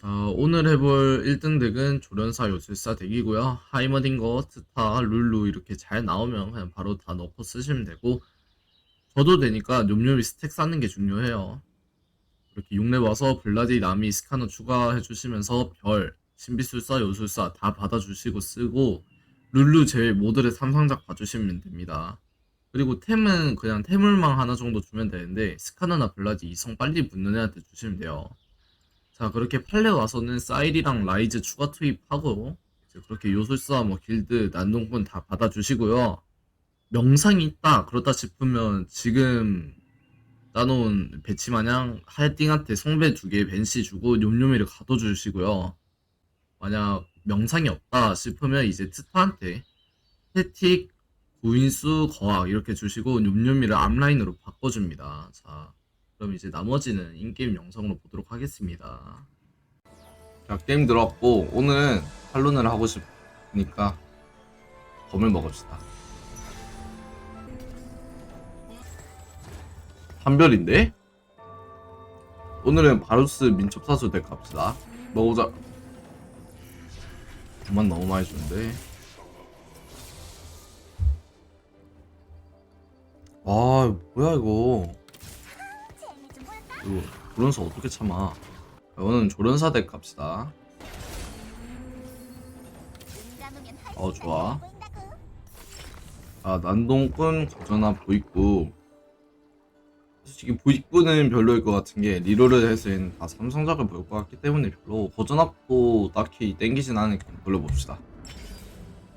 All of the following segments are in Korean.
자, 오늘 해볼 1등 덱은 조련사 요술사 덱이고요. 하이머딩거, 트타, 룰루 이렇게 잘 나오면 그냥 바로 다 넣고 쓰시면 되고 저도 되니까 뇸뇸이 스택 쌓는 게 중요해요. 이렇게 6렙 와서 블라디, 나미, 스카너 추가해 주시면서 별, 신비술사, 요술사 다 받아주시고 쓰고 룰루 제외 모델의 삼상작 봐주시면 됩니다. 그리고 템은 그냥 태물망 하나 정도 주면 되는데 스카너나 블라디 이성 빨리 붙는 애한테 주시면 돼요. 자, 그렇게 팔레 와서는 사일이랑 라이즈 추가 투입하고, 이제 그렇게 요술사, 뭐, 길드, 난동꾼 다 받아주시고요. 명상이 있다, 그렇다 싶으면 지금 따놓은 배치 마냥 하야띵한테 성배 두개 벤시 주고 뇸뇸이를 가둬주시고요. 만약 명상이 없다 싶으면 이제 트타한테 패틱, 구인수, 거학 이렇게 주시고 뇸뇸이를 앞라인으로 바꿔줍니다. 자, 그럼 이제 나머지는 인게임 영상으로 보도록 하겠습니다. 자, 게임 들어왔고, 오늘은 탈론을 하고 싶으니까 검을 먹읍시다. 한별인데? 오늘은 바루스 민첩사수 덱 갑시다. 먹어보자. 그만 너무 많이 주는데. 아, 뭐야, 이거. 이거 조련사 어떻게 참아? 이거는 조련사 덱 갑시다. 어 좋아. 아 난동꾼 거전화 보이고 솔직히 보이꾸는 별로일 것 같은 게 리로를 해서는 다 삼성작을 볼 것 같기 때문에 별로 거전압도 딱히 땡기진 않으니까 돌려봅시다.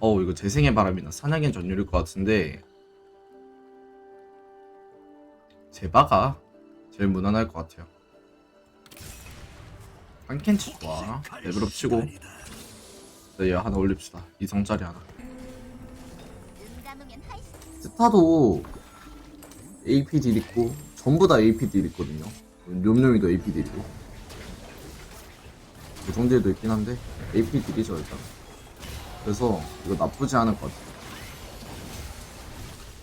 어 이거 재생의 바람이나 사냥의 전율일 것 같은데 제바가 제일 무난할 것 같아요. 한 캔치 좋아. 레벨업 치고 네, 얘 하나 올립시다. 이성짜리 하나. 스타도 AP 딜 있고 전부 다 AP 딜 있거든요. 뇸뇸이도 AP 딜이고 고정딜도 있긴 한데 AP 딜이죠 일단. 그래서 이거 나쁘지 않을 것 같아요.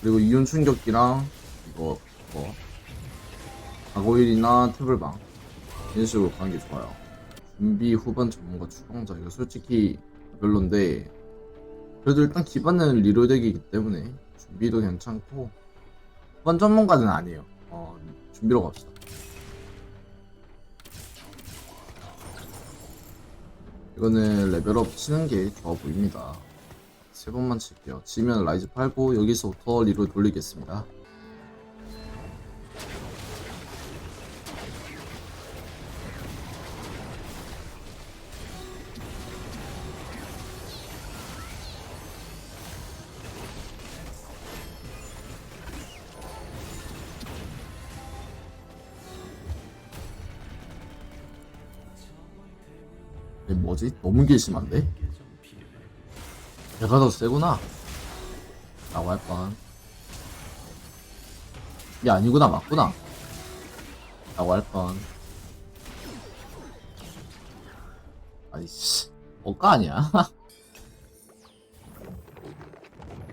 그리고 이온 충격기랑 이거 뭐 가고일이나 태블방 이런 식으로 가는 게 좋아요. 준비 후반 전문가 추방자 이거 솔직히 별론데 그래도 일단 기반은 리로덱이기 때문에 준비도 괜찮고 후반 전문가는 아니에요. 어, 준비로 갑시다. 이거는 레벨업 치는 게 좋아 보입니다. 세 번만 칠게요. 지면 라이즈 팔고 여기서부터 리로 돌리겠습니다. 이게 뭐지? 너무 괘씸한데? 내가 더 세구나. 라고 할 뻔. 이게 아니구나, 맞구나. 라고 할 뻔. 아이씨, 뭐가 아니야.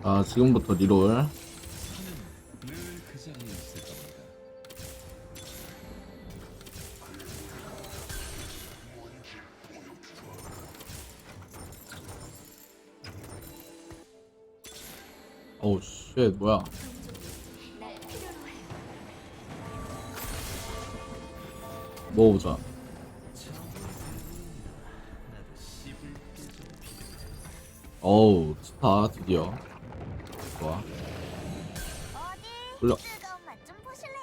아, 지금부터 리롤. 뭐야. 먹어보자. 어우, 스타, 드디어. 좋아. 보실래요?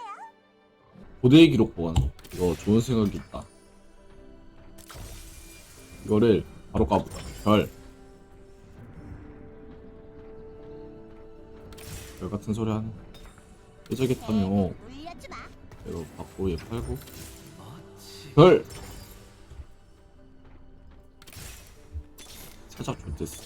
고대의 기록 보관. 이거 좋은 생각이 있다. 이거를 바로 까보자. 별. 별 같은 소리 하네. 물려주마. 이거 받고 얘 팔고. 별! 살짝 좋댔어.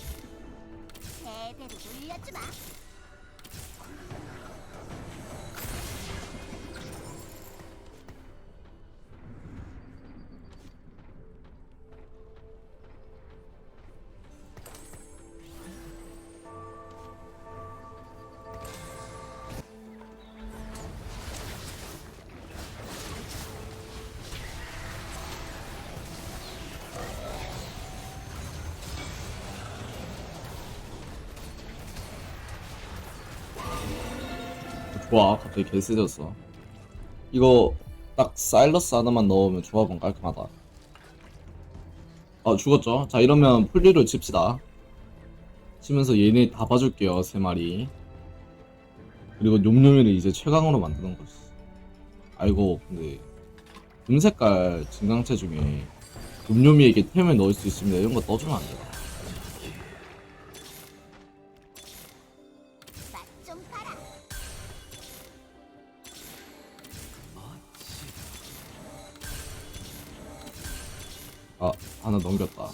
좋아 갑자기 개 세졌어. 이거 딱 사일러스 하나만 넣으면 조합은 깔끔하다. 아 죽었죠? 자 이러면 풀리를 칩시다. 치면서 얘네 다 봐줄게요 세 마리. 그리고 뇸뇸이를 이제 최강으로 만드는 거지. 아이고 근데 금색깔 증강체 중에 뇸뇸이에게 템을 넣을 수 있습니다. 이런 거 떠주면 안 돼요 아 하나 넘겼다.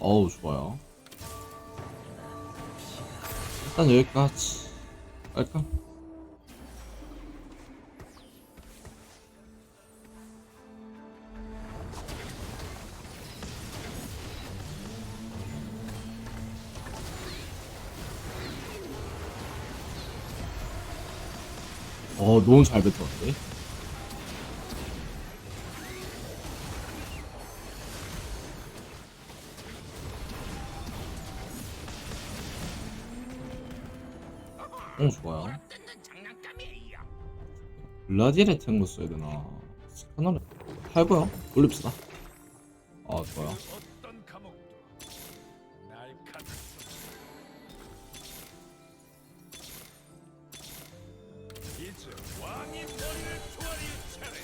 어우 좋아요. 일단 여기까지. 깔끔 어 너무 잘 뱉었는데 어 좋아요. 블라디레 탱고 써야 되나? 스카너를 할거요 올립시다. 아 좋아요 왕이 머리를 조아릴 차례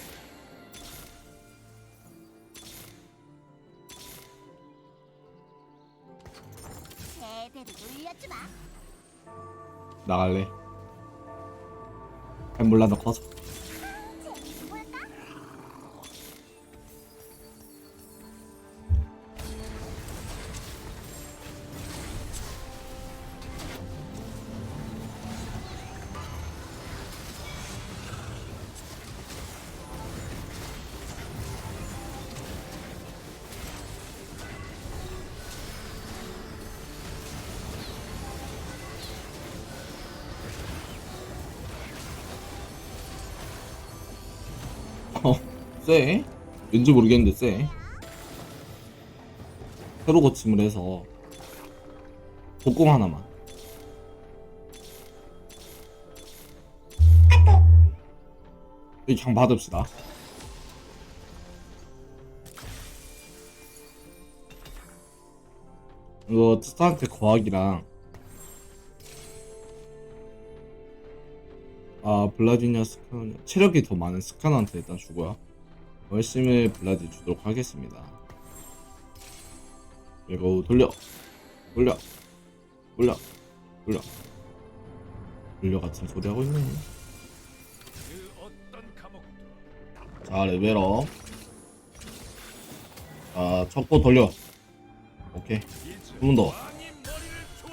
제대로 놀려주마. 나갈래 잘 몰라 너 커서 쎄? 왠지 모르겠는데 쎄. 새로 고침을 해서 복공 하나만. 이 그냥 받읍시다. 이거 스타한테 거학이랑 아 블라디냐 스카노 체력이 더 많은 스카노한테 일단 주고요 열심히 블라디 주도록 하겠습니다. 그리고 돌려 돌려 돌려 돌려. 돌려 같은 소리 하고 있네. 자 레벨업. 자 첩고 돌려. 오케이. 한 번 더.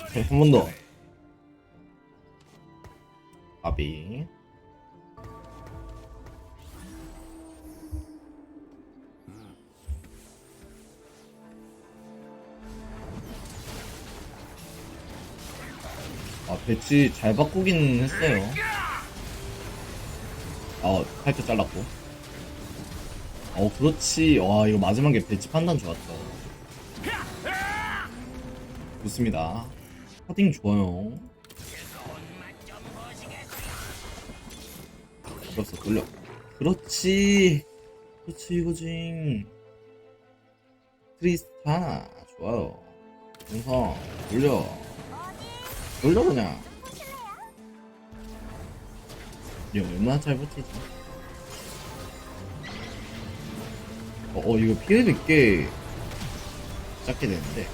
오케이 한 번 더. 아비 배치 잘 바꾸긴 했어요. 아 팔뚝 잘랐고. 어 그렇지. 와 이거 마지막에 배치 판단 좋았다. 좋습니다. 파딩 좋아요. 돌렸어 돌려. 그렇지. 그렇지 이거지 트리스타나 좋아요. 동성 돌려 돌려 그냥? 얘 얼마나 잘 버티지? 어, 어 이거 피해 늦게 작게 되는데.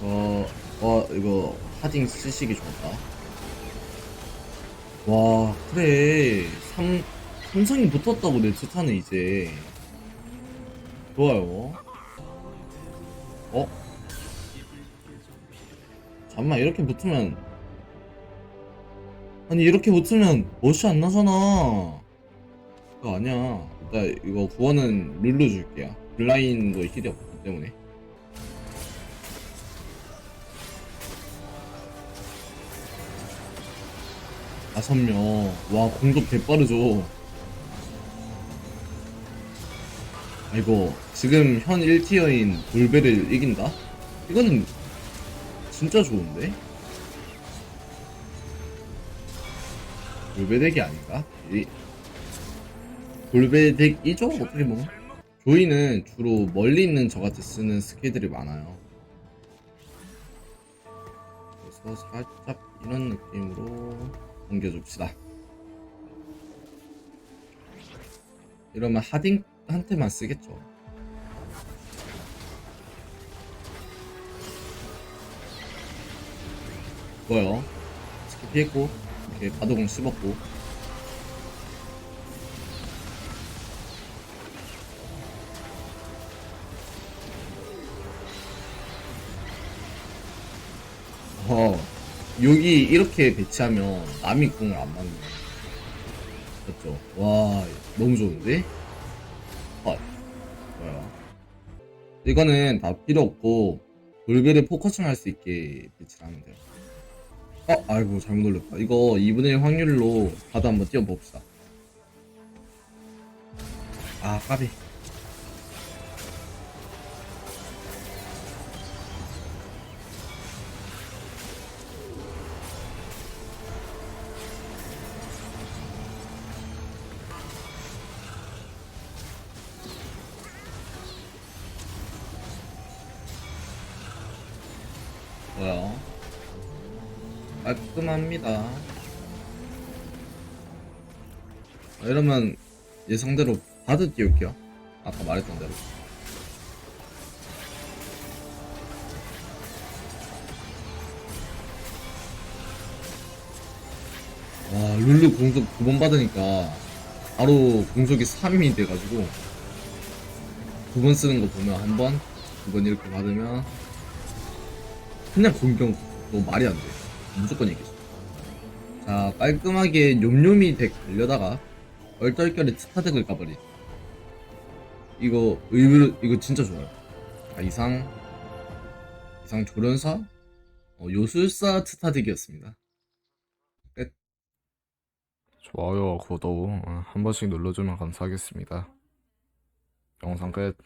어, 와 이거 하딩 쓰시기 좋다. 와 그래. 삼, 삼성이 붙었다고 내 투타는 이제. 좋아요. 어? 잠만 이렇게 붙으면. 아니 이렇게 붙으면 멋이 안 나잖아. 그거 아니야. 일단 이거 구원은 룰루 줄게요. 블라인도 힐이 없기 때문에. 다섯 명. 와, 공격 개빠르죠. 아, 이거, 지금 현 1티어인 볼베를 이긴다? 이거는 진짜 좋은데? 볼베 덱이 아닌가? 이, 볼베 덱이죠? 어떻게 보면. 조이는 주로 멀리 있는 저한테 쓰는 스킬들이 많아요. 그래서 살짝 이런 느낌으로 옮겨줍시다. 이러면 하딩 한테만 쓰겠죠. 뭐요? 스킬 피했고, 이렇게 바둑공 씹었고. 어, 여기 이렇게 배치하면 남이 궁을 안 맞네. 맞죠? 와, 너무 좋은데? 아, 뭐야. 이거는 다 필요 없고, 돌베를 포커싱 할 수 있게 배치를 하면 돼요. 어, 아이고, 잘못 올렸다. 이거 2분의 1 확률로 바도 한번 띄워봅시다. 아, 까비. 깔끔합니다. 아, 이러면 예상대로 바드 띄울게요. 아까 말했던 대로. 와, 룰루 공속 두 번 받으니까 바로 공속이 3이 돼가지고 두 번 쓰는 거 보면 한 번, 두 번 이렇게 받으면 그냥 공격 너무 말이 안 돼. 무조건 이기죠. 자, 깔끔하게 뇸뇸이 덱 걸려다가 얼떨결에 스타 덱을 까버리. 이거 의외로 이거 진짜 좋아요. 자, 이상 이상 조련사 어, 요술사 스타 덱이었습니다. 좋아요, 구독 어, 한 번씩 눌러주면 감사하겠습니다. 영상 끝.